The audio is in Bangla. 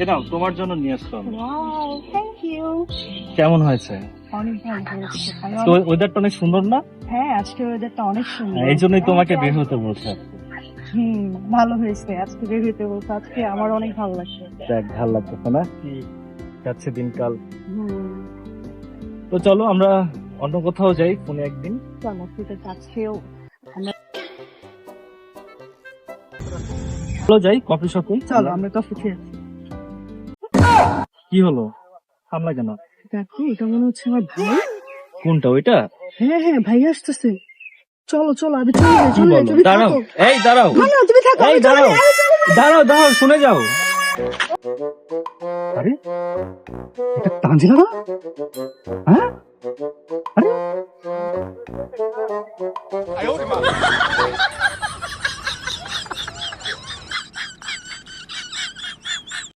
এ নাও তোমার জন্য নিয়ে আসলাম। ওয়াও থ্যাংক ইউ কেমন হয়েছে? অনেক ভালো হয়েছে। তো ওয়েদারটা অনেক সুন্দর না? হ্যাঁ আজকে ওয়েদারটা অনেক সুন্দর। এই জন্যই তোমাকে বের হতে বলছে হুম ভালো হয়েছে। আজকে বের হইতে বলছে। আজকে আমার অনেক ভালো লাগছে। দেখ ভালো লাগতেছে না? কি যাচ্ছে দিনকাল। তো চলো আমরা অন্য কোথাও যাই ফোনে একদিন। চলো আমরা চলো যাই কফি শপে চলো আমরা কফি খেয়ে। কি হলো হামলা কেন দেখো এটা মনে হচ্ছে আমার ভাই কোনটা ওইটা হ্যাঁ হ্যাঁ ভাই আসতেছে চলো চলো আমি চলে যাই চলে যাই তুমি দাঁড়াও থাকো এই দাঁড়াও না, না, তুমি থাকো এই আমি চলে দাঁড়াও যাই, আমি চলে যাই। দাঁড়াও দাঁড়াও শুনে যাও আরে এটা তানজিলা না হ্যাঁ আরে